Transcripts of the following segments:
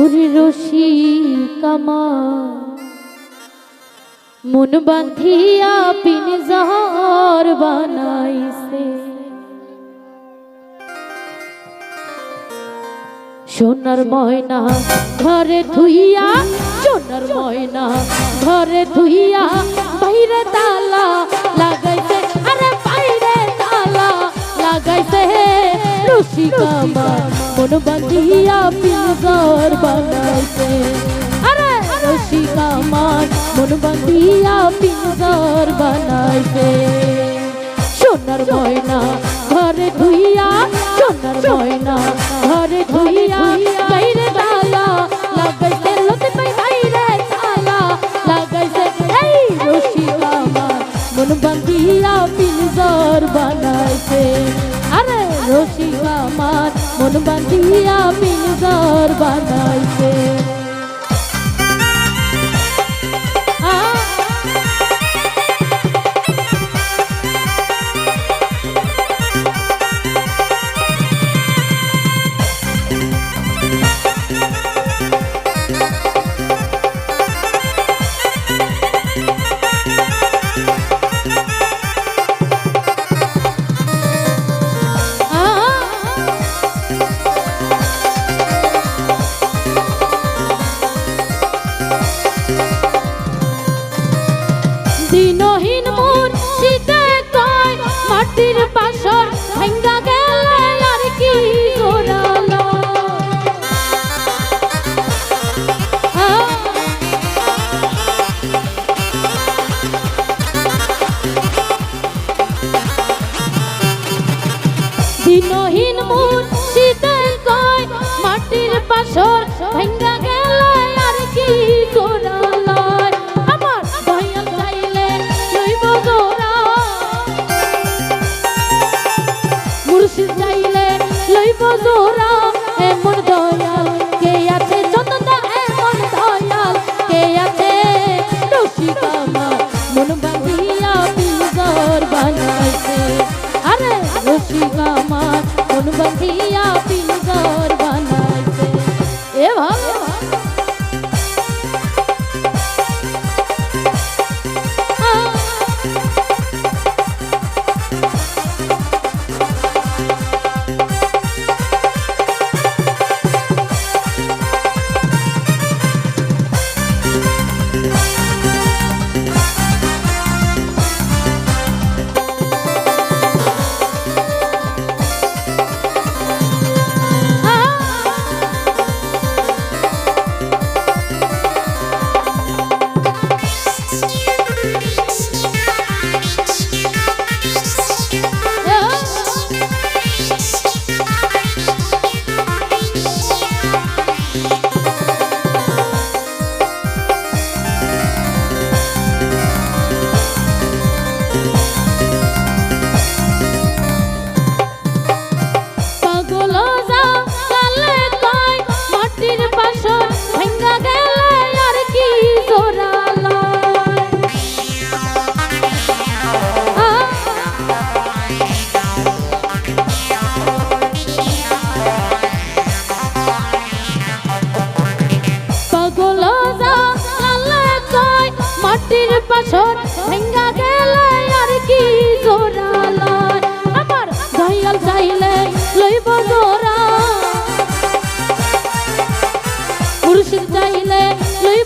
ওরে রশি কামা। মন বান্ধিয়া পিন জহর বানাইছে। সোনার ময়না ঘরে ধুইয়া, সোনার ময়না ঘরে ধুইয়া, বাইরে তালা রশি কামার মন বাঁধিয়া পিঞ্জর বানাইছে আরে রশি কামার মন বাঁধিয়া পিঞ্জর বানাইছে সোনার ময়না ঘরে ধুইয়া, সোনার ময়না ঘরে ধুইয়া, বাইরে তালা লাগাইছে লতে পাই বাইরে তালা লাগাইছে এই রশি আমার মন বান্ধিয়া পিঞ্জর বানাইছে রশি আমার মন বাঁধিয়া আমি দর আ মাটির জোড়া এমন দয়াল, কে আছে চন্দা এমন দয়াল, কে আছে পিঞ্জর বানাইছে। আরে রসিকামা মন বাঁধিয়া পিঞ্জর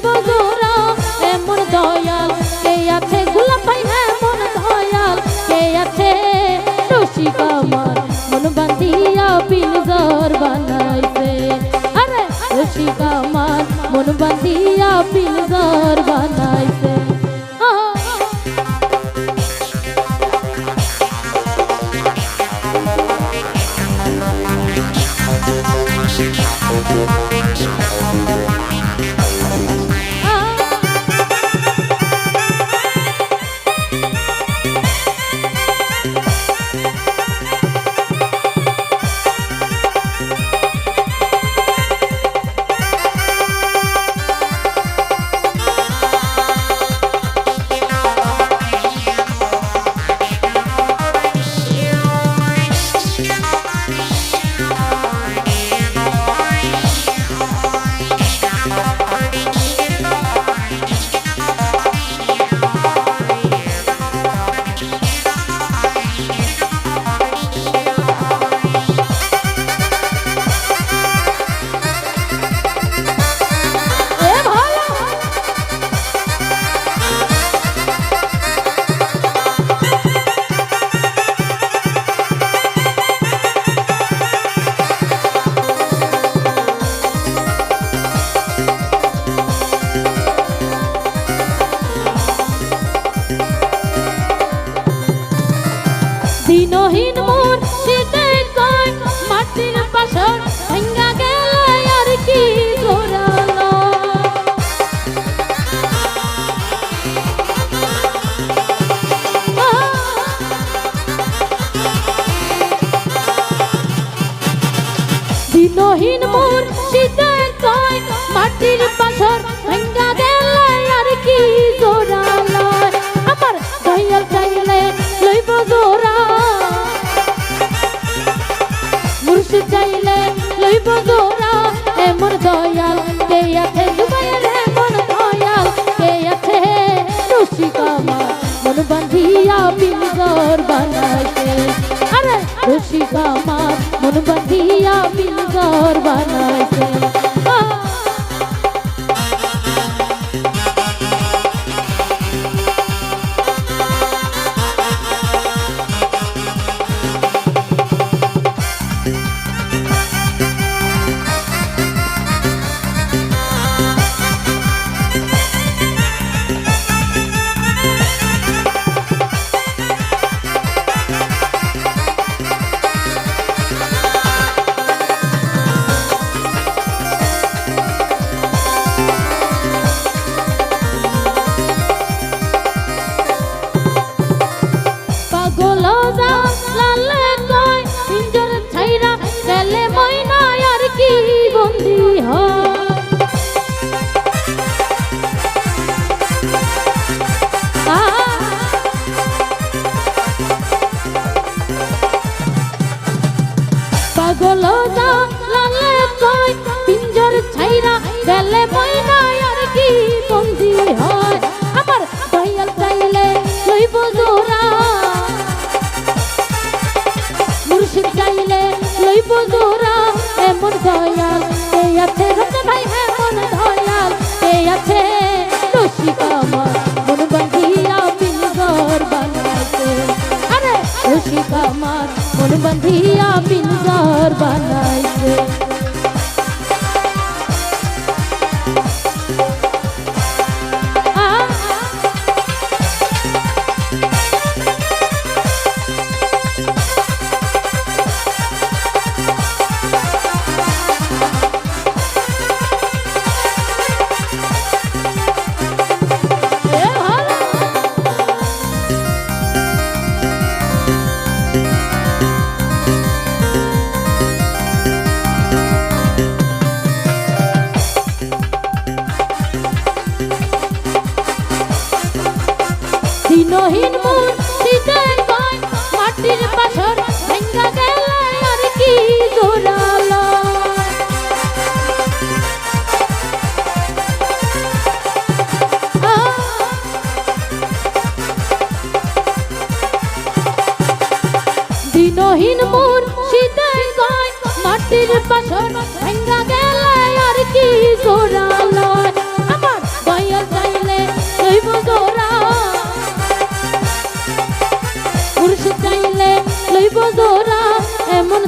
@웃음 মহিন মোর শীতের কয় মাটির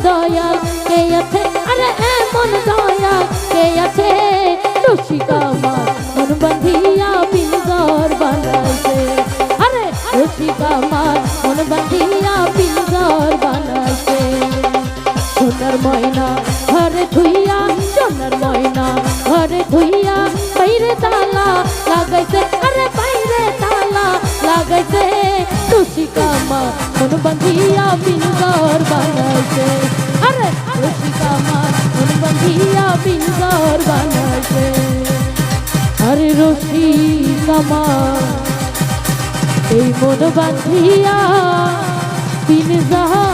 দয়া, কে আছে? আরে এমন দয়া, কে আছে? রসিকা মা মন বান্ধিয়া পিঞ্জর বানাইছে। আরে রসিকা মা মন বান্ধিয়া পিঞ্জর বানাইছে। সোনার ময়না বান্ধিয়া পিনজর বানাইছে। আরে রসিকা আমার মন বান্ধিয়া পিনজর বানাইছে আরে রসিক আমার এই মন বান্ধিয়া পিনজর